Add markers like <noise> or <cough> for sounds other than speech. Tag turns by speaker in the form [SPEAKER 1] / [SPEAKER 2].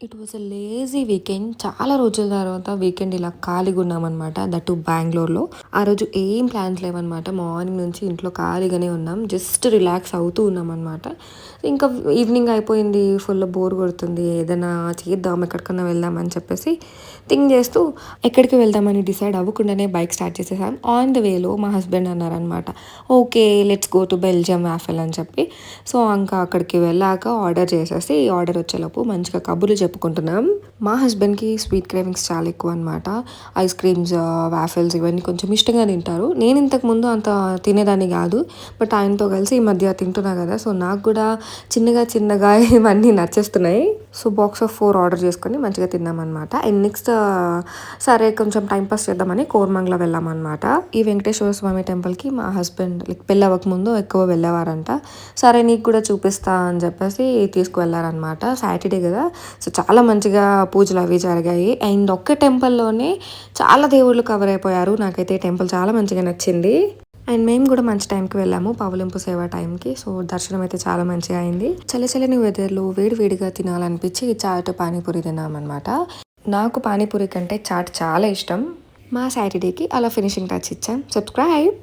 [SPEAKER 1] It was a lazy weekend చాలా రోజుల తర్వాత వీకెండ్ ఇలా ఖాళీగా ఉన్నామన్నమాట దట్ బెంగళూరులో. ఆ రోజు ఏం ప్లాన్స్ లేవన్నమాట. మార్నింగ్ నుంచి ఇంట్లో ఖాళీగానే ఉన్నాం. జస్ట్ రిలాక్స్ అవుతూ ఉన్నాం అనమాట ఇంకా ఈవినింగ్ అయిపోయింది. ఫుల్ బోర్ కొడుతుంది. ఏదైనా చేద్దాం ఎక్కడికన్నా వెళ్దాం అని చెప్పేసి థింక్ చేస్తూ ఎక్కడికి వెళ్దామని డిసైడ్ అవ్వకుండానే బైక్ స్టార్ట్ చేసేసాం. ఆన్ ద వేలో మా హస్బెండ్ అన్నారనమాట okay let's go to Belgium యాఫెల్ అని చెప్పి. సో ఇంకా అక్కడికి వెళ్ళాక ఆర్డర్ చేసేసి ఆర్డర్ వచ్చేలోపు మంచిగా కబుర్లు చెప్పుకుంటున్నాం. మా హస్బెండ్కి స్వీట్ క్రేవింగ్స్ చాలా ఎక్కువ అనమాట ఐస్ క్రీమ్స్ వ్యాఫెల్స్ ఇవన్నీ కొంచెం ఇష్టంగా తింటారు. నేను ఇంతకు ముందు అంత తినేదాన్ని కాదు. బట్ ఆయనతో కలిసి ఈ మధ్య తింటున్నా కదా. సో నాకు కూడా చిన్నగా చిన్నగా <laughs> ఇవన్నీ నచ్చేస్తున్నాయి. So box of four order చేసుకొని మంచిగా తిన్నామన్నమాట అండ్ నెక్స్ట్ సరే కొంచెం టైంపాస్ చేద్దామని కోరమంగళ వెళ్ళామన్నమాట. ఈ వెంకటేశ్వర స్వామి టెంపుల్కి మా హస్బెండ్ లైక్ పెళ్ళి ముందు ఎక్కువ వెళ్ళేవారంట. సరే నీకు కూడా చూపిస్తా అని చెప్పేసి తీసుకువెళ్ళారనమాట సాటర్డే కదా. సో చాలా మంచిగా పూజలు అవి జరిగాయి. అండ్ ఒక్క టెంపుల్లోనే చాలా దేవుళ్ళు కవర్ అయిపోయారు. నాకైతే టెంపుల్ చాలా మంచిగా నచ్చింది. అండ్ మేము కూడా మంచి టైంకి వెళ్ళాము పవలింపు సేవ టైంకి. సో దర్శనం అయితే చాలా మంచిగా అయింది. చలి చలిని వెదర్లో వేడివేడిగా తినాలనిపించి చాట్ పానీపూరి తిన్నామన్నమాట. నాకు పానీపూరి కంటే చాట్ చాలా ఇష్టం. మా సాటర్డేకి అలా ఫినిషింగ్ టచ్ ఇచ్చాం. సబ్స్క్రైబ్